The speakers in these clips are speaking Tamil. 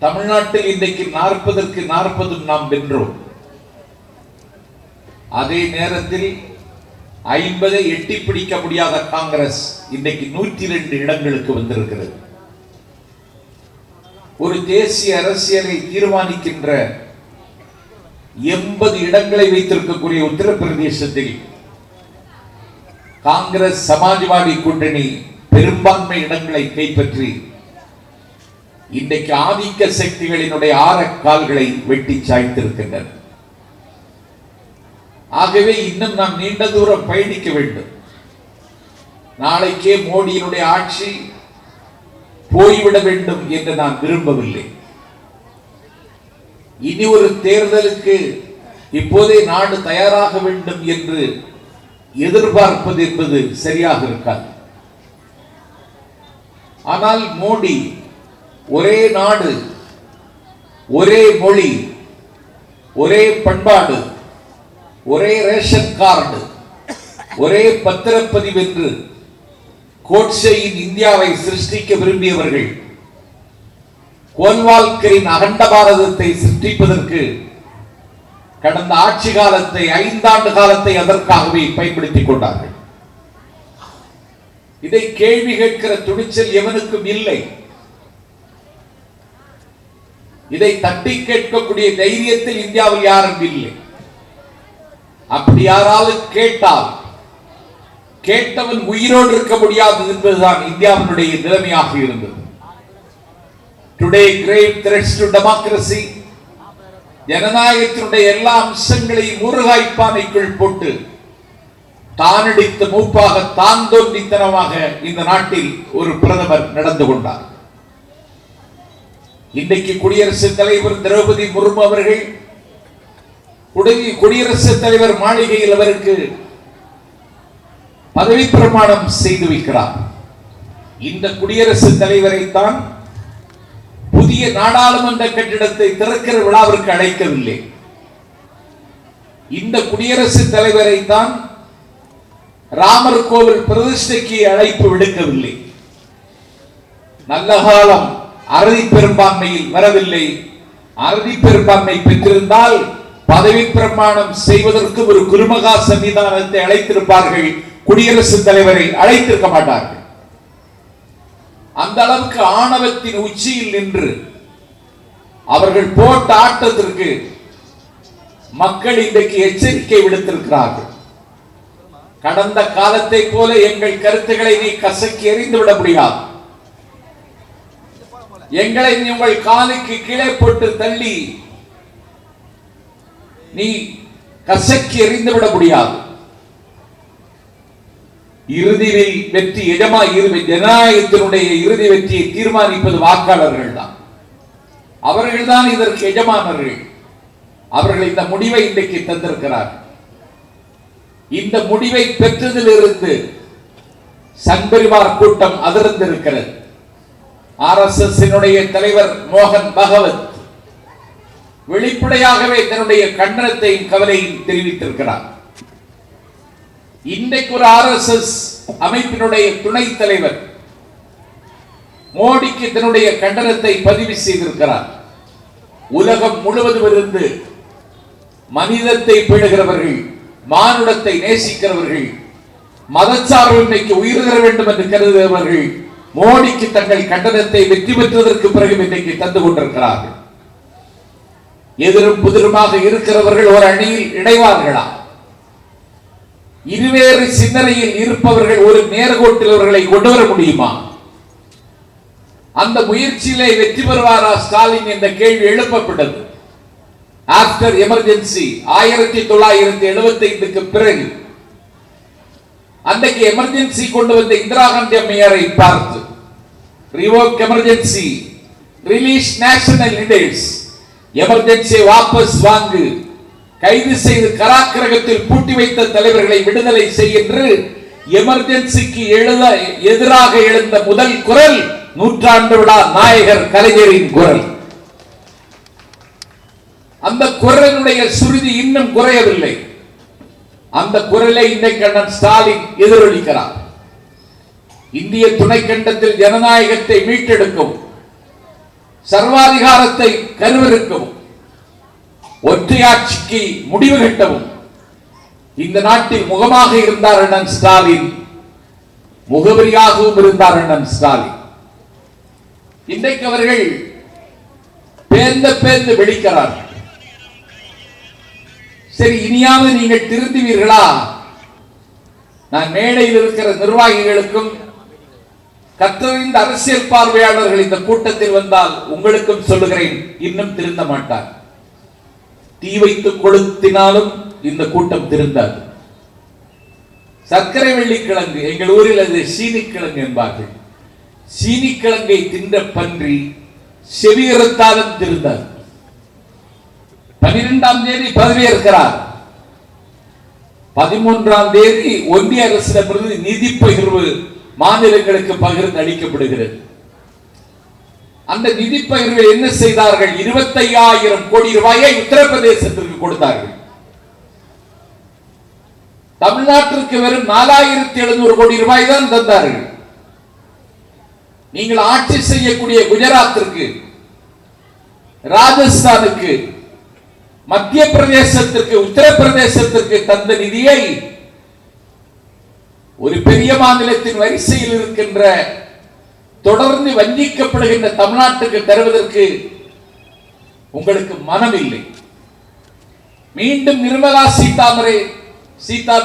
தமிழ்நாட்டில் இன்றைக்கு நாற்பதற்கு நாற்பதும் நாம் வென்றோம் அதே நேரத்தில் ஐம்பதை எட்டி பிடிக்க முடியாத காங்கிரஸ் இன்றைக்கு நூற்றி ரெண்டு இடங்களுக்கு வந்திருக்கிறது. ஒரு தேசிய அரசியலை தீர்மானிக்கின்ற எண்பது இடங்களை வைத்திருக்கக்கூடிய உத்தரப்பிரதேசத்தில் காங்கிரஸ் சமாஜ்வாடி கூட்டணி பெரும்பான்மை இடங்களை கைப்பற்றி இன்றைக்கு ஆதிக்க சக்திகளினுடைய ஆரக்கால்களை வெட்டி சாய்த்திருக்கின்றன. ஆகவே இன்னும் நாம் நீண்ட தூரம் பயணிக்க வேண்டும். நாளைக்கே மோடியினுடைய ஆட்சி போய்விட வேண்டும் என்று நான் விரும்பவில்லை. இனி ஒரு தேர்தலுக்கு இப்போதே நாடு தயாராக வேண்டும் என்று எதிர்பார்ப்பது என்பது சரியாக இருக்காது. ஆனால் மோடி ஒரே நாடு ஒரே மொழி ஒரே பண்பாடு ஒரே ரேஷன் கார்டு ஒரே பத்திரப்பதிவு என்று கோட்சேயின் இந்தியாவை சிருஷ்டிக்க விரும்பியவர்கள் கோல்வால்கரின் அகண்ட பாரதத்தை சிருஷ்டிப்பதற்கு கடந்த ஆட்சி காலத்தை ஐந்தாண்டு காலத்தை அதற்காகவே பயன்படுத்திக் கொண்டார்கள். இதை கேள்வி கேட்கிற துணிச்சல் எவனுக்கும் இல்லை. இதை தட்டி கேட்கக்கூடிய தைரியத்தில் இந்தியாவில் யாரும் இல்லை. அப்படி யாராவது கேட்டால் கேட்டவன் உயிரோடு இருக்க முடியாது என்பதுதான் இந்தியாவினுடைய நிலைமையாக இருந்தது. Today great threats to democracy ஜனநாயகத்தினுடைய எல்லா அம்சங்களையும் முருகாய்ப்பானைக்குள் போட்டு தானடித்த மூப்பாக தான் தோன்றித்தனமாக இந்த நாட்டில் ஒரு பிரதமர் நடந்து கொண்டார். இன்றைக்கு குடியரசுத் தலைவர் திரௌபதி முர்மு அவர்கள் குடியரசுத் தலைவர் மாளிகையில் அவருக்கு பதவி பிரமாணம் செய்து வைக்கிறார். இந்த குடியரசுத் தலைவரை தான் புதிய நாடாளுமன்ற கட்டிடத்தை திறக்கிற விழாவிற்கு அழைக்கவில்லை. இந்த குடியரசுத் தலைவரை தான் ராமர் கோவில் பிரதிஷ்டைக்கு அழைப்பு விடுக்கவில்லை. நல்ல காலம் அறுதி பெரும்பான்மையில் வரவில்லை. அறுதி பெரும்பான்மை பெற்றிருந்தால் பதவி பிரமாணம் செய்வதற்கு ஒரு குருமகா சன்னிதானத்தை அழைத்திருப்பார்கள். குடியரசுத் தலைவரை அழைத்திருக்க மாட்டார்கள். அந்த அளவுக்கு ஆணவத்தின் உச்சியில் நின்று அவர்கள் போட்ட ஆட்டத்திற்கு மக்கள் இன்றைக்கு எச்சரிக்கை விடுத்திருக்கிறார்கள். கடந்த காலத்தை போல எங்கள் கருத்துக்களை நீ கசக்கி எறிந்து விட முடியாது. எங்களை நீ உங்கள் காலுக்கு கீழே போட்டு தள்ளி நீ கசக்கி எறிந்து விட முடியாது. இறுதியில் வெற்றி எஜமா இறுதி ஜனநாயகத்தினுடைய இறுதி வெற்றியை தீர்மானிப்பது வாக்காளர்கள் தான். அவர்கள்தான் இதற்கு எஜமானர்கள். அவர்கள் இந்த முடிவை இன்றைக்கு தந்திருக்கிறார். இந்த முடிவை பெற்றதிலிருந்து சங்பரிவார் கூட்டம் அதிர்ந்திருக்கிறது. ஆர் தலைவர் மோகன் பகவத் வெளிப்படையாகவே தன்னுடைய கண்டனத்தையும் கவலையும் தெரிவித்திருக்கிறார். இன்றைக்கு ஒரு ஆர்எஸ்எஸ் எஸ் அமைப்பினுடைய துணைத் தலைவர் மோடிக்கு தன்னுடைய கண்டனத்தை பதிவு செய்திருக்கிறார். உலகம் முழுவதும் இருந்து மனிதத்தை பேணுகிறவர்கள் மானுடத்தை நேசிக்கிறவர்கள் மதச்சார்பின்மைக்கு உயிர் தர வேண்டும் என்று கருதுகிறவர்கள் மோடிக்கு தங்கள் கண்டனத்தை வெற்றி பெற்றதற்கு பிறகு இன்றைக்கு தந்து கொண்டிருக்கிறார்கள். எதிரும் புதிருமாக இருக்கிறவர்கள் ஒரு அணியில் இணைவார்களா? இருவேறு சிந்தனையில் இருப்பவர்கள் ஒரு நேர்கோட்டில் அவர்களை கொண்டு வர முடியுமா? அந்த முயற்சியிலே வெற்றி பெறுவாரா ஸ்டாலின் என்ற கேள்வி எழுப்பப்பட்டது. ஆப்டர் எமர்ஜென்சி ஆயிரத்தி தொள்ளாயிரத்தி எழுபத்தி ஐந்துக்கு பிறகு அன்றைக்கு எமர்ஜென்சி கொண்டு வந்த இந்திரா காந்தி அம்மையாரை பார்த்து revoke emergency release national leaders எமர்ஜென்சியை வாபஸ் வாங்கு கைது செய்து கராக்கிரகத்தில் பூட்டி வைத்த தலைவர்களை விடுதலை செய் என்று எமர்ஜென்சிக்கு எழுத எதிராக எழுந்த முதல் குரல் நூற்றாண்டு விழா நாயகர் கலைஞரின் குரல். அந்த குரலினுடைய சுருதி இன்னும் குறையவில்லை. அந்த குரலை இன்றைக்கு அண்ணன் ஸ்டாலின் எதிரொலிக்கிறார். இந்திய துணைக்கண்டத்தில் ஜனநாயகத்தை மீட்டெடுக்கும் சர்வாதிகாரத்தை கருவறுக்கவும் ஒற்றையாட்சிக்கு முடிவு கட்டவும் இந்த நாட்டில் முகமாக இருந்தார் அண்ணன் ஸ்டாலின் முகவரியாகவும் இருந்தார் அண்ணன் ஸ்டாலின். இன்றைக்கு அவர்கள் பேர்ந்த பேர்ந்து வெடிக்கிறார்கள் சரி இனியாவது நீங்கள் திருந்துவீர்களா? நான் மேடையில் இருக்கிற நிர்வாகிகளுக்கும் கத்தரிந்த அரசியல் பார்வையாளர்கள் இந்த கூட்டத்தில் வந்தால் உங்களுக்கும் சொல்லுகிறேன் இன்னும் திருந்த மாட்டார். தீ வைத்து கொளுத்தினாலும் இந்த கூட்டம் திருந்தாது. சர்க்கரை வெள்ளிக்கிழங்கு எங்கள் ஊரில் அது சீனிக்கிழங்கு என்பார்கள். சீனிக்கிழங்கை தின்ற பன்றி செவியறுத்தாலும் திருந்தாது. பனிரெண்டாம் தேதி பதவியேற்கிறார் பதிமூன்றாம் தேதி ஒன்றிய அரசிடமிருந்து நிதி பகிர்வு மாநிலங்களுக்கு பகிர்ந்து அளிக்கப்படுகிறது. அந்த நிதி பகிர்வை என்ன செய்தார்கள்? இருபத்தையாயிரம் கோடி ரூபாயை உத்தரப்பிரதேசத்திற்கு கொடுத்தார்கள். தமிழ்நாட்டிற்கு வெறும் நாலாயிரத்தி எழுநூறு கோடி ரூபாய் தான் தந்தார்கள். நீங்கள் ஆட்சி செய்யக்கூடிய குஜராத்திற்கு ராஜஸ்தானுக்கு மத்திய பிரதேசத்திற்கு உத்தரப்பிரதேசத்திற்கு தந்த நிதியை ஒரு பெரிய மாநிலத்தின் வரிசையில் இருக்கின்ற தொடர்ந்து வஞ்சிக்கப்படுகின்ற தமிழ்நாட்டுக்கு தருவதற்கு உங்களுக்கு மனம் இல்லை மீண்டும் நிர்மலா சீதாமரே சீதா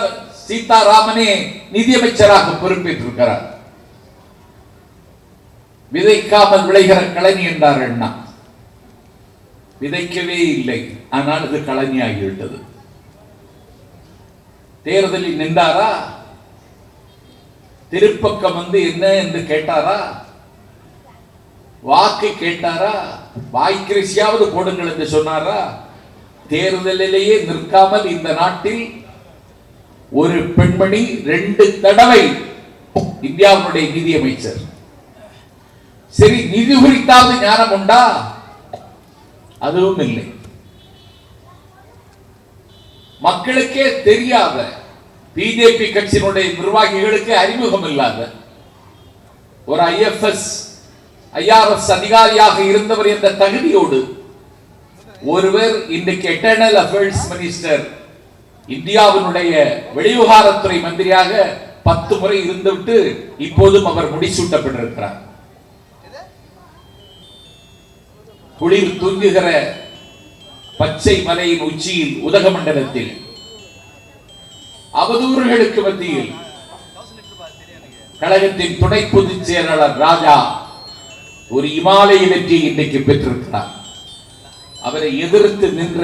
சீதாராமனே நிதியமைச்சராக பொறுப்பேற்றிருக்கிறார். விதைக்காமல் விளைகிற கழனி என்றார் அண்ணா. விதைக்கவே இல்லை. ஆனால் அது களனியாகிவிட்டது தேர்தலில் நின்றாரா? திருப்பக்கம் வந்து என்ன என்று கேட்டாரா? வாக்கு கேட்டாரா? வாய்க்கிரிசியாவது போடுங்கள் என்று சொன்னாரா? தேர்தலிலேயே நிற்காமல் இந்த நாட்டில் ஒரு பெண்மணி ரெண்டு தடவை இந்தியாவுடைய நிதியமைச்சர். சரி நிதி குறித்தாவது ஞானம் உண்டா? அதுவும் இல்லை. மக்களுக்கே தெரியாத பிஜேபி கட்சியினுடைய நிர்வாகிகளுக்கு அறிமுகம் இல்லாத ஒரு ஐஎஃப்எஸ் ஐஆர்எஸ் அதிகாரியாக இருந்தவர் என்ற தகுதியோடு ஒருவர் இன்றைக்கு எட்டர்னல் அஃபேர்ஸ் மினிஸ்டர் இந்தியாவினுடைய வெளிவிவகாரத்துறை மந்திரியாக பத்து முறை இருந்துவிட்டு இப்போதும் அவர் முடிசூட்டப்பட்டிருக்கிறார். குளிர் தூங்குகிற பச்சை மலையின் உச்சியில் உதகமண்டலத்தில் அவதூறுகளுக்கு மத்தியில் கழகத்தின் துணை பொதுச் செயலாளர் ராஜா ஒரு இமாலய வெற்றியை இன்றைக்கு பெற்றிருக்கிறார். அவரை எதிர்த்து நின்ற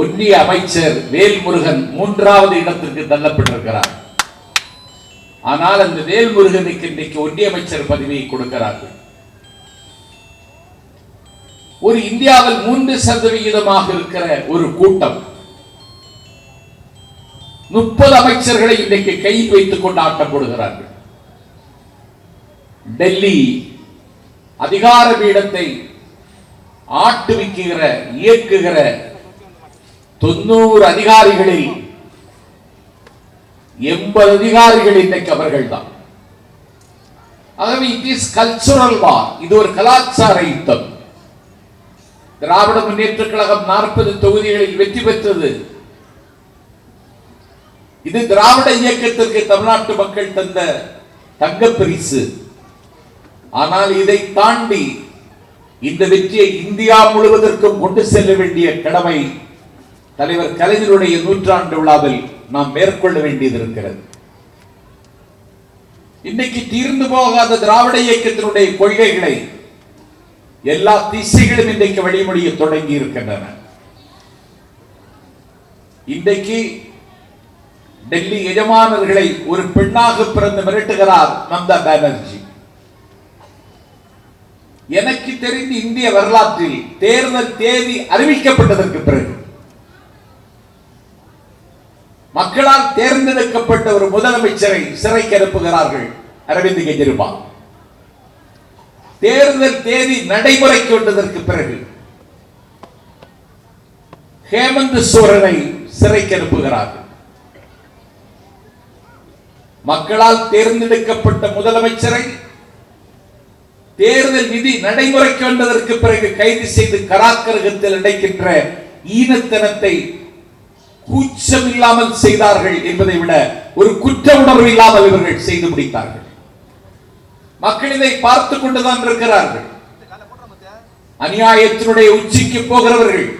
ஒன்றிய அமைச்சர் வேல்முருகன் மூன்றாவது இடத்திற்கு தள்ளப்பட்டிருக்கிறார். ஆனால் அந்த வேல்முருகனுக்கு இன்றைக்கு ஒன்றிய அமைச்சர் பதவியை கொடுக்கிறார்கள். ஒரு இந்தியாவில் மூன்று சதவிகிதமாக இருக்கிற ஒரு கூட்டம் முப்பது அமைச்சர்களை இன்றைக்கு கையில் வைத்துக் கொண்டு ஆட்டம் போடுகிறார்கள் டெல்லி அதிகார பீடத்தை ஆட்டுவிக்குகிற இயக்குகிற தொண்ணூறு அதிகாரிகளில் எண்பது அதிகாரிகள் இன்றைக்கு அவர்கள் தான். ஆகவே இட் இஸ் கல்ச்சுரல் வார் இது ஒரு கலாச்சார யுத்தம். திராவிட முன்னேற்ற கழகம் நாற்பது தொகுதிகளில் வெற்றி பெற்றது. இது திராவிட இயக்கத்திற்கு தமிழ்நாட்டு மக்கள் தந்த தங்க பரிசு. ஆனால் இதை தாண்டி இந்த வெற்றியை இந்தியா முழுவதற்கும் கொண்டு செல்ல வேண்டிய கடமை தலைவர் கலைஞருடைய நூற்றாண்டு விழாவில் நாம் மேற்கொள்ள வேண்டியது இருக்கிறது இன்னைக்கு தீர்ந்து போகாத திராவிட இயக்கத்தினுடைய கொள்கைகளை எல்லா திசைகளும் இன்றைக்கு வழிமொழிய தொடங்கி இருக்கின்றன. இன்றைக்கு டெல்லி எஜமானர்களை ஒரு பெண்ணாக பிறந்து மிரட்டுகிறார் மம்தா பானர்ஜி. எனக்கு தெரிந்து இந்திய வரலாற்றில் தேர்தல் தேதி அறிவிக்கப்பட்டதற்கு பிறகு மக்களால் தேர்ந்தெடுக்கப்பட்ட ஒரு முதலமைச்சரை சிறைக்கு அனுப்புகிறார்கள் அரவிந்த் கெஜ்ரிவால். தேர்தல் தேதி நடைமுறைக்கு வந்ததற்கு பிறகு ஹேமந்த் சோரனை சிறைக்கு அனுப்புகிறார்கள். மக்களால் தேர்ந்தெடுக்கப்பட்ட முதலமைச்சரை தேர்தல் விதி நடைமுறைக்கு வந்ததற்கு பிறகு கைது செய்து கராக்கரகத்தில் அடைக்கின்ற ஈனத்தனத்தை கூச்சம் இல்லாமல் செய்தார்கள் என்பதை விட ஒரு குற்ற உணர்வு இல்லாமல் இவர்கள் செய்து முடித்தார்கள். மக்கள் இதை பார்த்துக் கொண்டுதான் இருக்கிறார்கள். அநியாயத்தினுடைய உச்சிக்கு போகிறவர்கள்.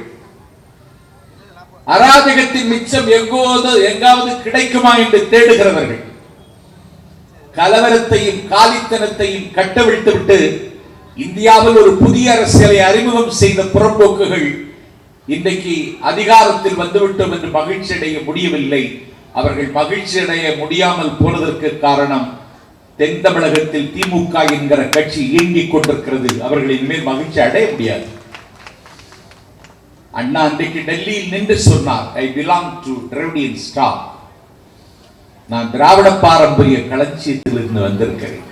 அராஜகத்தின் மிச்சம் எங்கோது எங்காவது கிடைக்குமா என்று தேடுகிறவர்கள். கலவரத்தையும் காலித்தனத்தையும் கட்டவிழ்த்து விட்டு இந்தியாவில் ஒரு புதிய அரசியலை அறிமுகம் செய்த புறம்போக்குகள் இன்றைக்கு அதிகாரத்தில் வந்துவிட்டோம் என்று மகிழ்ச்சி அடைய முடியவில்லை. அவர்கள் மகிழ்ச்சி அடைய முடியாமல் போனதற்கு காரணம் தென் தமிழகத்தில் திமுக என்கிற கட்சி இயங்கிக் கொண்டிருக்கிறது. அவர்கள் இனிமேல் மகிழ்ச்சி அடைய முடியாது. அண்ணா அன்றைக்கு டெல்லியில் நின்று சொன்னார் I belong to Dravidian stock நான் திராவிட பாரம்பரிய களஞ்சியத்திலிருந்து வந்திருக்கிறேன்.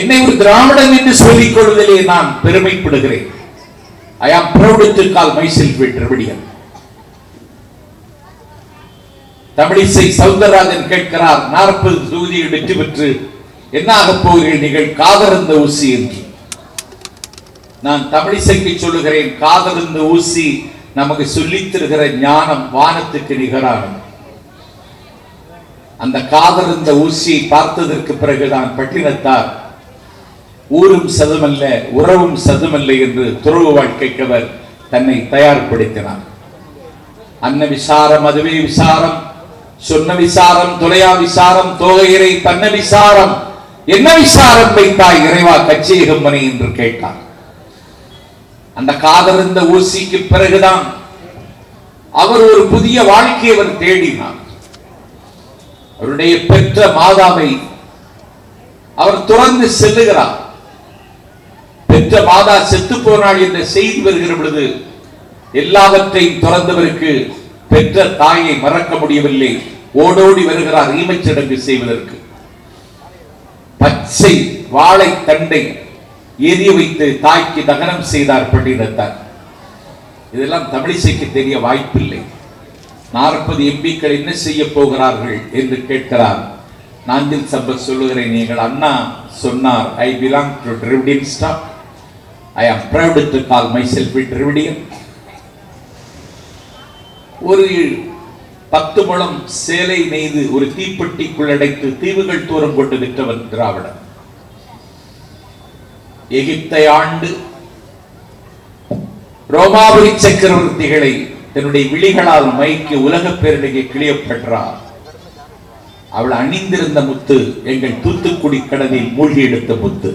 என்னை ஒரு திராவிடன் என்று சொல்லிக் கொள்வதிலே நான் பெருமைப்படுகிறேன். I am proud to call myself Dravidian Tamilisai Soundararajan கேட்கிறார் நாற்பது தொகுதியில் வெற்றி பெற்று என்ன ஆகப் போகிறீர்கள் நீங்கள்? காதறந்த ஊசி என்று. நான் தமிழிசைக்கு சொல்லுகிறேன் காதறந்த ஊசி நமக்கு சொல்லித்திருக்கிற ஞானம் வானத்துக்கு நிகரானது அந்த காதறந்த ஊசியை பார்த்ததற்கு பிறகு நான் பட்டினத்தார் ஊரும் சதுமல்ல உறவும் சதுமல்ல என்று துறவு வாழ்க்கைக்கு அவர் தன்னை தயார்படுத்தினார். அன்ன விசாரம் அதுவே விசாரம். சொன்ன விசாரம் துளையா விசாரம் தோகையரை தன்ன விசாரம். என்ன விசாரம் வைத்தாய் இறைவா? கச்சேகம் மணி என்று கேட்டார். அந்த காதலிருந்த ஊசிக்கு பிறகுதான் அவர் ஒரு புதிய வாழ்க்கையை அவர் தேடினார். அவருடைய பெற்ற மாதாவை அவர் துறந்து செல்லுகிறார். பெற்ற மாதா செத்து போனாள் என்ற செய்தி வருகிற பொழுது எல்லாவற்றையும் துறந்தவருக்கு பெற்ற தாயை மறக்க முடியவில்லை. ஓடோடி வருகிறார் ஈமைச்சடங்கு செய்வதற்கு. பச்சை வாழை தண்டை எரிய வைத்து தாய்க்கு தகனம் செய்தார் பண்டிதத்தார். இதெல்லாம் தமிழிசைக்கு தெரிய வாய்ப்பில்லை. நாற்பது எம்பிக்கள் என்ன செய்ய போகிறார்கள் என்று கேட்கிறார். நாஞ்சில் சம்பத் சொல்லுகிறேன்? நீங்கள் அண்ணா சொன்னார் I belong to Dravidian stock I am proud to call myself Dravidian ஒரு பத்து முழம் சேலை நெய்து ஒரு தீப்பெட்டிக்குள் அடைத்து தீவுகள் தூரம் கொண்டு விற்றவன் திராவிடன். எகிப்தை ஆண்டு ரோமாபுரி சக்கரவர்த்திகளை தன்னுடைய விழிகளால் மயக்கி உலக பேரிடையே கிளியப்பெற்றார். அவள் அணிந்திருந்த முத்து எங்கள் தூத்துக்குடி கடலில் மூழ்கி எடுத்த முத்து.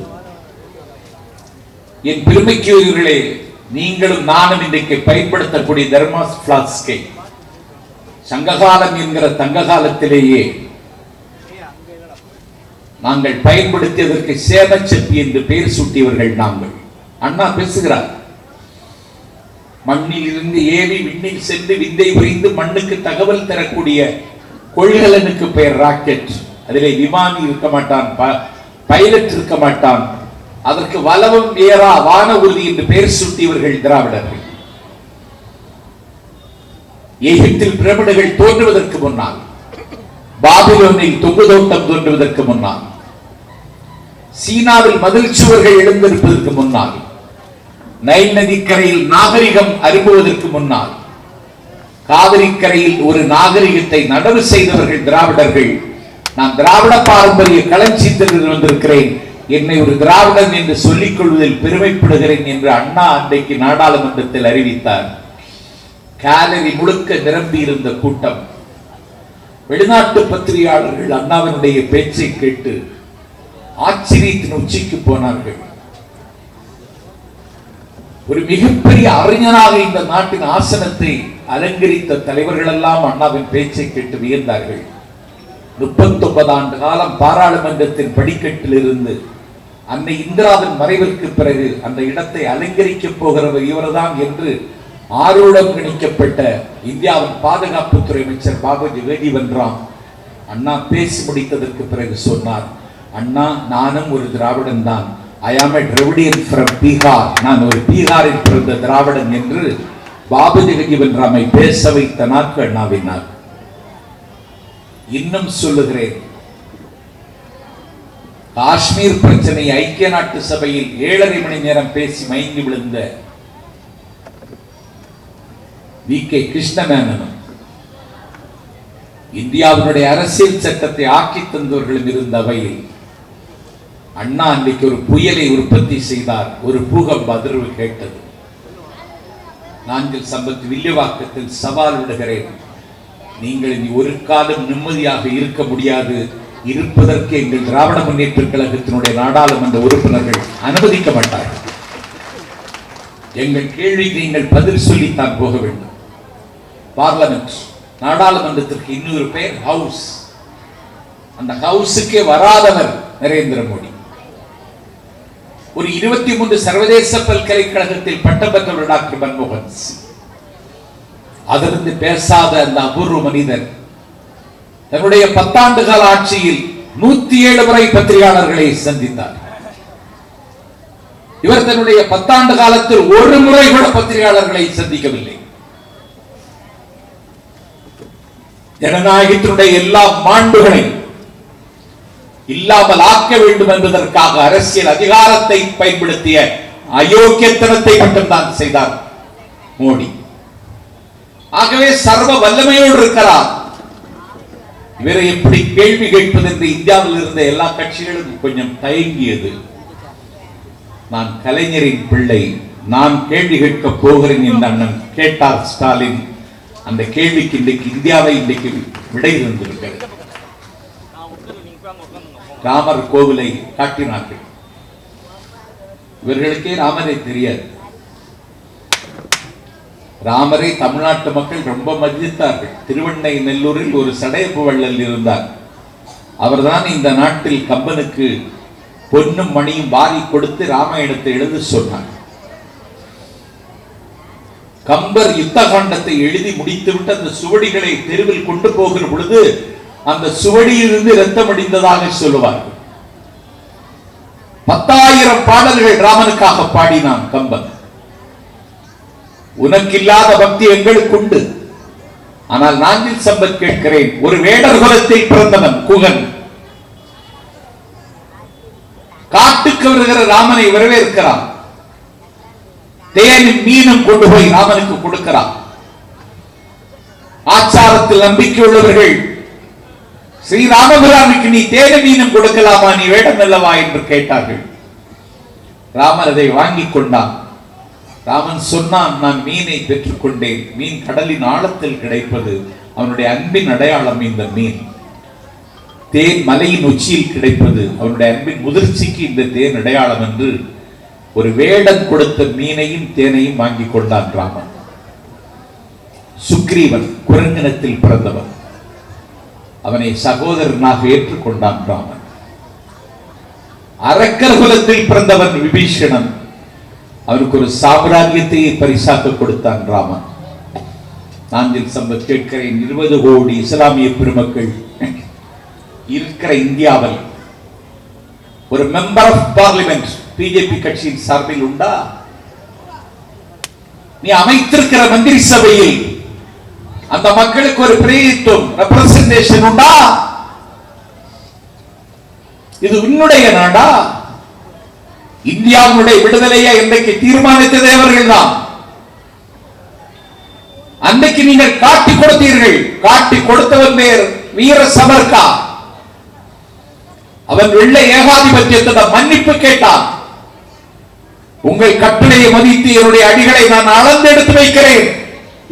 என் பெருமைக்குரியவர்களே நீங்களும் நானும் இன்றைக்கு பயன்படுத்தக்கூடிய தர்மாஸ் பிளாஸ்கை சங்ககாலம் என்கிற தங்க காலத்திலேயே நாங்கள் பயன்படுத்தியதற்கு சேமச்செப்பி என்று பெயர் சூட்டியவர்கள் நாங்கள். அண்ணா பேசுகிறார். மண்ணில் இருந்து ஏவி விண்ணில் சென்று விந்தை புரிந்து மண்ணுக்கு தகவல் தரக்கூடிய கொள்கலனுக்கு பெயர் ராக்கெட். அதிலே விமானி இருக்க மாட்டான் ப- பைலட் இருக்க மாட்டான். அதற்கு வலவும் ஏறா வான உறுதி என்று பெயர் சூட்டியவர்கள் திராவிடர்கள். எகிப்தில் பிரமிடுகள் தோன்றுவதற்கு முன்னால் பாபிலோனில் தொங்கு தோட்டம் தோன்றுவதற்கு முன்னால் சீனாவில் மதில் சுவர்கள் எழுந்திருப்பதற்கு முன்னால் நைல் நதிக்கரையில் நாகரிகம் அரும்புவதற்கு முன்னால் காவிரிக்கரையில் ஒரு நாகரிகத்தை நடவு செய்தவர்கள் திராவிடர்கள். நான் திராவிட பாரம்பரிய களஞ்சியத்தில் வந்திருக்கிறேன். என்னை ஒரு திராவிடன் என்று சொல்லிக் கொள்வதில் பெருமைப்படுகிறேன் என்று அண்ணா அன்றைக்கு நாடாளுமன்றத்தில் அறிவித்தார். கேலரி முழுக்க நிரம்பி இருந்த கூட்டம். வெளிநாட்டு பத்திரிகையாளர்கள் அண்ணாவினுடைய பேச்சை கேட்டு ஆச்சரியத்தின் உச்சிக்கு போனார்கள். ஒரு மிகப்பெரிய அறிஞராக இந்த நாட்டின் ஆசனத்தை அலங்கரித்த தலைவர்களெல்லாம் அண்ணாவின் பேச்சை கேட்டு வியந்தார்கள். முப்பத்தொன்பது ஆண்டு காலம் பாராளுமன்றத்தின் படிக்கட்டில் இருந்து அன்னை இந்திராவின் மறைவிற்கு பிறகு அந்த இடத்தை அலங்கரிக்கப் போகிறவர் இவர்தான் என்று ஆரோடம் கணிக்கப்பட்ட இந்தியாவின் பாதுகாப்புத்துறை அமைச்சர் பாபுஜி வென்றாம் அண்ணா பேசி முடித்ததற்கு பிறகு சொன்னார் அண்ணா நானும் ஒரு திராவிடன் தான். ஐ ஆம் a திராவிடியன் ஃப்ரம் பீகார் நான் ஒரு பீகாரில் பிறந்த திராவிடன் என்று பாபுஜி வென்றாமை பேச வைத்த நாட்கள் அண்ணாவின் இன்னும் சொல்லுகிறேன். காஷ்மீர் பிரச்சனை ஐக்கிய நாட்டு சபையில் ஏழரை மணி நேரம் பேசி மயங்கி விழுந்த வி. கே. கிருஷ்ணமேனனும் இந்தியாவினுடைய அரசியல் சட்டத்தை ஆக்கி தந்தவர்களும் இருந்த அவையில் அண்ணா அன்றைக்கு ஒரு புயலை உற்பத்தி செய்தார். ஒரு பூகம்ப அதிர்வு கேட்டது. நாங்கள் சம்பத் வில்லிவாக்கத்தில் சவால் விடுகிறேன். நீங்கள் இனி ஒரு காலம் நிம்மதியாக இருக்க முடியாது. இருப்பதற்கு எங்கள் திராவிட முன்னேற்ற கழகத்தினுடைய நாடாளுமன்ற உறுப்பினர்கள் அனுமதிக்க மாட்டார்கள். எங்கள் கேள்விக்கு நீங்கள் பதில் சொல்லித்தான் போக வேண்டும். பார்லமெண்ட் நாடாளுமன்றத்திற்கு இன்னொரு பெயர் ஹவுஸ். அந்த ஹவுஸுக்கே வராதவர் நரேந்திர மோடி. ஒரு இருபத்தி மூன்று சர்வதேச பல்கலைக்கழகத்தில் பட்டம் பெற்றவர் டாக்டர் மன்மோகன் சிங். அதிலிருந்து பேசாத அந்த அபூர்வ மனிதர் தன்னுடைய பத்தாண்டு கால ஆட்சியில் நூத்தி ஏழு முறை பத்திரிகையாளர்களை சந்தித்தார். இவர் தன்னுடைய பத்தாண்டு காலத்தில் ஒரு முறை கூட பத்திரிகையாளர்களை சந்திக்கவில்லை. ஜனநாயகத்தினுடைய எல்லா மாண்புகளை இல்லாமல் ஆக்க வேண்டும் என்பதற்காக அரசியல் அதிகாரத்தை பயன்படுத்திய அயோக்கியத்தனத்தை மட்டும்தான் செய்தார் மோடி. ஆகவே சர்வ வல்லமையோடு இருக்கிறார். இவரை எப்படி கேள்வி கேட்பது என்று இந்தியாவில் இருந்த எல்லா கட்சிகளும் கொஞ்சம் தயங்கியது. நான் கலைஞரின் பிள்ளை நான் கேள்வி கேட்க போகிறேன் என்று அண்ணன் கேட்டார் ஸ்டாலின் அந்த கேள்விக்கு இன்றைக்கு இந்தியாவை இன்றைக்கு விடை தந்திருக்கிறது. ராமர் கோவிலை காட்டினார்கள். இவர்களுக்கே ராமரை தெரியாது. ராமரை தமிழ்நாட்டு மக்கள் ரொம்ப மதித்தார்கள் திருவண்ணை நெல்லூரில் ஒரு சடையப்பு வள்ளல் இருந்தார். அவர்தான் இந்த நாட்டில் கம்பனுக்கு பொன்னும் மணியும் வாரி கொடுத்து ராமாயணத்தை எழுத சொன்னார். கம்பர் யுத்த காண்டத்தை எழுதி முடித்துவிட்டு அந்த சுவடிகளை தெருவில் கொண்டு போகிற பொழுது அந்த சுவடியிலிருந்து ரத்தம் அடிந்ததாக சொல்லுவார்கள். பத்தாயிரம் பாடல்கள் ராமனுக்காக பாடினான் கம்பன். உனக்கில்லாத பக்தி எங்களுக்கு உண்டு. ஆனால் நாஞ்சில் சம்பத் கேட்கிறேன். ஒரு வேடர் குலத்தில் பிறந்தவன் குகன். காட்டுக்கு வருகிற ராமனை வரவேற்கிறான். தேனும் மீனும் கொண்டு போய் ராமனுக்கு கொடுக்கிறான். ஆச்சாரத்தில் நம்பிக்கை உள்ளவர்கள் ஸ்ரீராமபிரானுக்கு நீ தேன மீனும் கொடுக்கலாமா நீ வேடம் அல்லவா என்று கேட்டார்கள். ராமன் அதை வாங்கிக் கொண்டான். ராமன் சொன்னான் நான் மீனை பெற்றுக்கொண்டேன். மீன் கடலின் ஆழத்தில் கிடைப்பது அவனுடைய அன்பின் அடையாளம் இந்த மீன். தேன் மலையின் உச்சியில் கிடைப்பது அவனுடைய அன்பின் முதிர்ச்சிக்கு இந்த தேன் அடையாளம் என்று ஒரு வேடம் கொடுத்த மீனையும் தேனையும் வாங்கி கொண்டான் ராமன். சுக்ரீவன் குரங்கினத்தில் பிறந்தவன். அவனை சகோதரனாக ஏற்றுக்கொண்டான் ராமன். அரக்கர் குலத்தில் பிறந்தவன் விபீஷணன். அவருக்கு ஒரு சாம்ராஜ்யத்தை பரிசாக்க கொடுத்தான் ராமன். நாஞ்சில் சம்பத் கேட்கிறேன் இருபது கோடி இஸ்லாமிய பெருமக்கள் இருக்கிற இந்தியாவில் ஒரு மெம்பர் ஆஃப் பார்லிமெண்ட் பிஜேபி கட்சியின் சார்பில் உண்டா? நீ அமைத்திருக்கிற மந்திரி சபையில் அந்த மக்களுக்கு ஒரு பிரதிநிதித்துவம் ரெப்ரசன்டேஷன் உண்டா? இது உன்னுடைய நாடா? இந்தியாவுடைய விடுதலையை இன்றைக்கு தீர்மானித்ததே அவர்கள் தான் அன்னைக்கு நீங்கள் காட்டி கொடுத்தீர்கள். காட்டி கொடுத்தவன் பேர் வீர சமர்கா அவன் வெள்ளை ஏகாதிபத்தியத்தை மன்னிப்பு கேட்டான். உங்கள் கட்டளையை மதித்து என்னுடைய அடிகளை நான் அளந்து எடுத்து வைக்கிறேன்.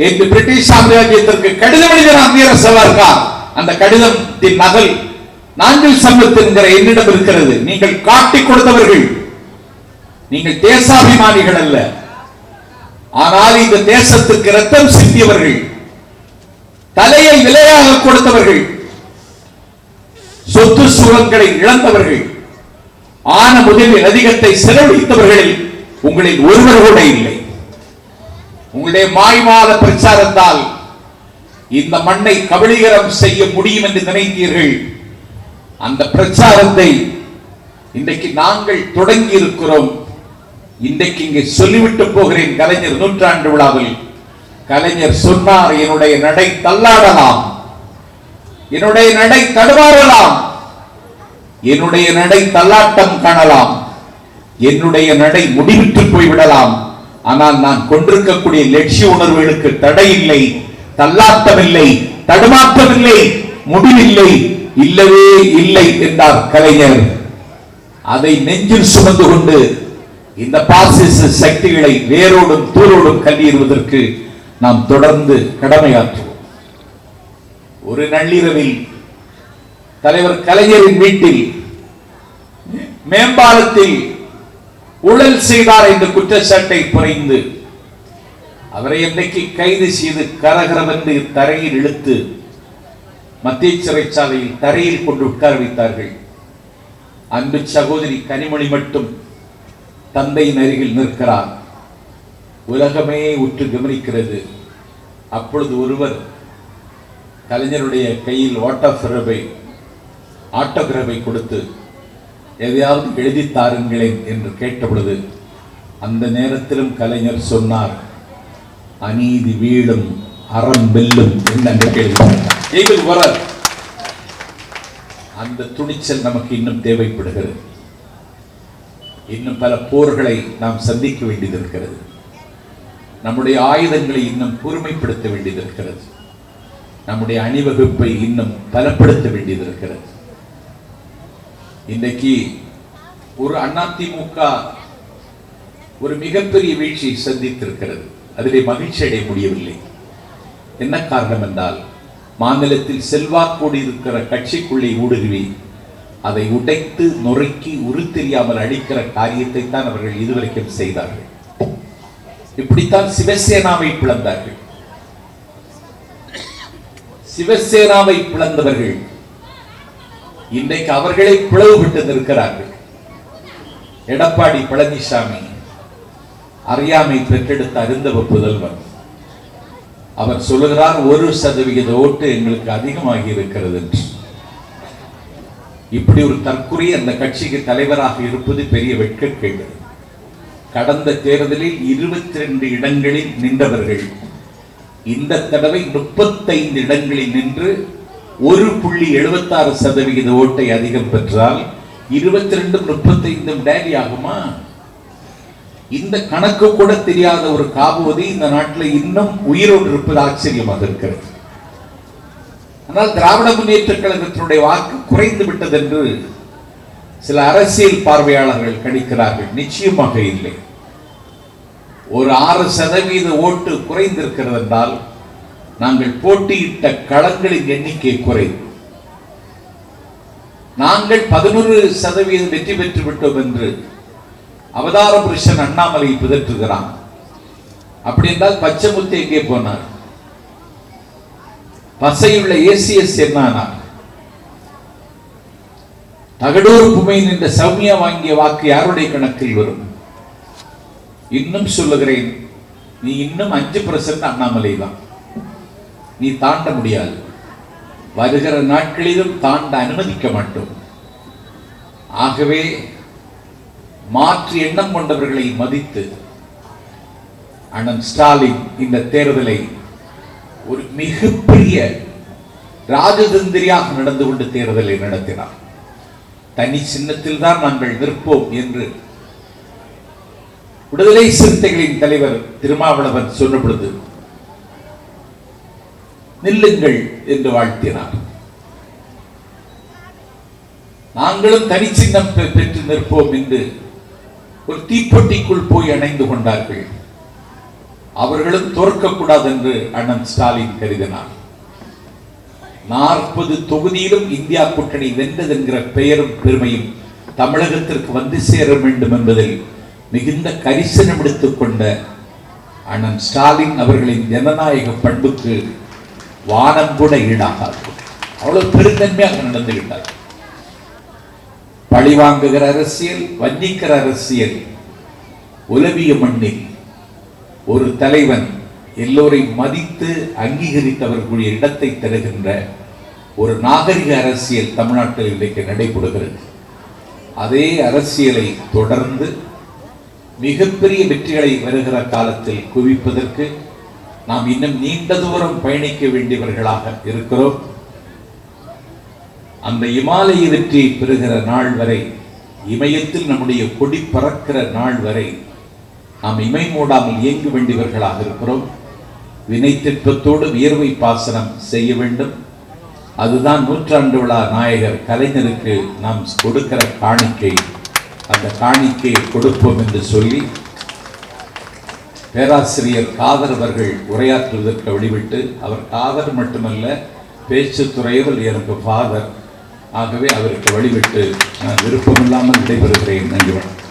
என்று பிரிட்டிஷ் சாம்ராஜ்யத்திற்கு கடிதம் எழுதினான் வீர சவர்கா அந்த கடிதத்தின் நகல். நான்கில் சம்பத் என்கிற என்னிடம் இருக்கிறது. நீங்கள் காட்டி கொடுத்தவர்கள். நீங்கள் தேசாபிமானிகள் அல்ல. ஆனால் இந்த தேசத்துக்கு ரத்தம் சிந்தியவர்கள் தலையை விலையாக கொடுத்தவர்கள் சொத்து சுரங்களை இழந்தவர்கள் ஆன முதலில் அதிகத்தை செலவழித்தவர்களில் உங்களில் ஒருவர் கூட இல்லை. உங்களுடைய மாய்மாத பிரச்சாரத்தால் இந்த மண்ணை கபலீகரம் செய்ய முடியும் என்று நினைத்தீர்கள். அந்த பிரச்சாரத்தை இன்றைக்கு நாங்கள் தொடங்கி இருக்கிறோம் இன்றைக்கு இங்கே சொல்லிவிட்டு போகிறேன் கலைஞர் நூற்றாண்டு விழாவில். கலைஞர் சொன்னார் என்னுடைய நடை தள்ளாடலாம். என்னுடைய நடை தடுமாறலாம். என்னுடைய நடை தள்ளாட்டம் காணலாம். என்னுடைய நடை முடிவிட்டு போய்விடலாம். ஆனால் நான் கொண்டிருக்கக்கூடிய லட்சிய உணர்வுகளுக்கு தடை இல்லை தள்ளாட்டமில்லை தடுமாற்றமில்லை முடிவில்லை இல்லவே இல்லை என்றார் கலைஞர். அதை நெஞ்சில் சுமந்து கொண்டு இந்த பாசிச சக்திகளை வேரோடும் தூரோடும் கல்லீறுவதற்கு நாம் தொடர்ந்து கடமையாற்றுவோம். ஒரு நள்ளிரவில் தலைவர் கலைஞரின் வீட்டில் மேம்பாலத்தில் ஊழல் செய்தார் என்ற குற்றச்சாட்டை புரிந்து அவரை என்னைக்கு கைது செய்து கரகரவென்று தரையில் இழுத்து மத்திய சிறைச்சாலையில் தரையில் கொண்டு உட்கார் வைத்தார்கள். அன்பு சகோதரி கனிமொழி மட்டும் தந்தையின் அருகில் நிற்கிறார். உலகமே உற்று கவனிக்கிறது. அப்பொழுது ஒருவர் கலைஞருடைய கையில் ஓட்டோகிராஃபை ஆட்டோகிராஃபை கொடுத்து எதையாவது எழுதி தாருங்களேன் என்று கேட்டபொழுது அந்த நேரத்திலும் கலைஞர் சொன்னார் அநீதி வீடும் அறம் வெல்லும் என்று கேள்வி வர அந்த துணிச்சல் நமக்கு இன்னும் தேவைப்படுகிறது. இன்னும் பல போர்களை நாம் சந்திக்க வேண்டியது இருக்கிறது நம்முடைய ஆயுதங்களை இன்னும் கூர்மைப்படுத்த வேண்டியது இருக்கிறது நம்முடைய அணிவகுப்பை இன்னும் பலப்படுத்த வேண்டியது இருக்கிறது இன்றைக்கு ஒரு அதிமுக ஒரு மிகப்பெரிய வீழ்ச்சியை சந்தித்திருக்கிறது. அதிலே மகிழ்ச்சி அடைய முடியவில்லை. என்ன காரணம் என்றால் மாநிலத்தில் செல்வாக்கோடு இருக்கிற கட்சிக்குள்ளே ஊடுருவி அதை உடைத்து நொறுக்கி உருத்தெரியாமல் அழிக்கிற காரியத்தை தான் அவர்கள் இதுவரைக்கும் செய்தார்கள். இப்படித்தான் சிவசேனாவை பிளந்தார்கள். சிவசேனாவை பிளந்தவர்கள் இன்றைக்கு அவர்களை பிளவுபட்டு நிற்கிறார்கள் எடப்பாடி பழனிசாமி அறியாமை பெற்றெடுத்த அருந்தவ புதல்வன். அவர் சொல்லுகிறார் ஒரு சதவிகித ஓட்டு எங்களுக்கு அதிகமாகி இருக்கிறது என்று. இப்படி ஒரு தற்குறி அந்த கட்சிக்கு தலைவராக இருப்பது பெரிய வெட்கக்கேடு கடந்த தேர்தலில் இருபத்தி ரெண்டு இடங்களில் நின்றவர்கள் இந்த தடவை முப்பத்தைந்து இடங்களில் நின்று ஒரு புள்ளி எழுபத்தாறு சதவிகித ஓட்டை அதிகம் பெற்றால் இருபத்தி ரெண்டும் முப்பத்தைந்தும் டேலி ஆகுமா? இந்த கணக்கு கூட தெரியாத ஒரு காபூதி இந்த நாட்டில் இன்னும் உயிரோடு இருப்பது ஆச்சரியமாக இருக்கிறது. ஆனால் திராவிட முன்னேற்ற கழகத்தினுடைய வாக்கு குறைந்து விட்டது என்று சில அரசியல் பார்வையாளர்கள் கணிக்கிறார்கள். நிச்சயமாக இல்லை. ஒரு ஆறு சதவீத ஓட்டு குறைந்திருக்கிறது என்றால் நாங்கள் போட்டியிட்ட களங்களின் எண்ணிக்கை குறைவு. நாங்கள் பதினொரு சதவீதம் வெற்றி பெற்று விட்டோம் என்று அவதார புருஷன் அண்ணாமலை பிதற்றுகிறான். அப்படி என்றால் பச்சைமுத்து எங்கே போனார்? பசையுள்ள ஏசிஎஸ் என்னானார் தகடூர் புமை நின்ற சௌமியா வாங்கிய வாக்கு யாருடைய கணக்கில் வரும்? இன்னும் சொல்லுகிறேன் நீ இன்னும் அஞ்சு பர்சன்ட் அண்ணாமலை தான். நீ தாண்ட முடியாது. வருகிற நாட்களிலும் தாண்ட அனுமதிக்க மாட்டோம். ஆகவே மாற்று எண்ணம் கொண்டவர்களை மதித்து அண்ணன் ஸ்டாலின் இந்த தேர்தலை ஒரு மிகப்பெரிய ராஜதந்திரியாக நடந்து கொண்டு தேர்தலை நடத்தினார். தனி சின்னத்தில் தான் நாங்கள் நிற்போம் என்று விடுதலை சிறுத்தைகளின் தலைவர் திருமாவளவன் சொன்ன பொழுது நில்லுங்கள் என்று வாழ்த்தினார். நாங்களும் தனிச்சின்னம் சின்னம் பெற்று நிற்போம் என்று ஒரு தீப்பொட்டிக்குள் போய் அணைந்து கொண்டார்கள். அவர்களும் தோற்கக்கூடாது என்று அண்ணன் ஸ்டாலின் கருதினார். நாற்பது தொகுதியிலும் இந்தியா கூட்டணி வென்றது என்கிற பெயரும் பெருமையும் தமிழகத்திற்கு வந்து சேர வேண்டும் என்பதில் மிகுந்த கரிசனம் எடுத்துக்கொண்ட அண்ணன் ஸ்டாலின் அவர்களின் ஜனநாயக பண்புக்கு வானம் கூட ஈடாகாது. அவ்வளவு பெருந்தன்மையாக நடந்து விட்டார். பழிவாங்குகிற அரசியல் வஞ்சிக்கிற அரசியல் உலவிய மண்ணில் ஒரு தலைவன் எல்லோரையும் மதித்து அங்கீகரித்தவர்களுடைய இடத்தை தருகின்ற ஒரு நாகரிக அரசியல் தமிழ்நாட்டில் இன்றைக்கு நடைபெறுகிறது. அதே அரசியலை தொடர்ந்து மிகப்பெரிய வெற்றிகளை வருகிற காலத்தில் குவிப்பதற்கு நாம் இன்னும் நீண்ட தூரம் பயணிக்க வேண்டியவர்களாக இருக்கிறோம். அந்த இமாலய வெற்றியை பெறுகிற நாள் வரை இமயத்தில் நம்முடைய கொடி பறக்கிற நாள் வரை நாம் இமை மூடாமல் இயங்க வேண்டியவர்களாக இருக்கிறோம். வினை திட்பத்தோடு வியர்வை பாசனம் செய்ய வேண்டும். அதுதான் நூற்றாண்டு விழா நாயகர் கலைஞருக்கு நாம் கொடுக்கிற காணிக்கை. அந்த காணிக்கையை கொடுப்போம் என்று சொல்லி பேராசிரியர் காதர் அவர்கள் உரையாற்றுவதற்கு வழிவிட்டு அவர் காதர் மட்டுமல்ல பேச்சு துறையில் எனக்கு ஃபாதர் ஆகவே அவருக்கு வழிவிட்டு நான் விருப்பமில்லாமல் விடைபெறுகிறேன். நன்றி வணக்கம்.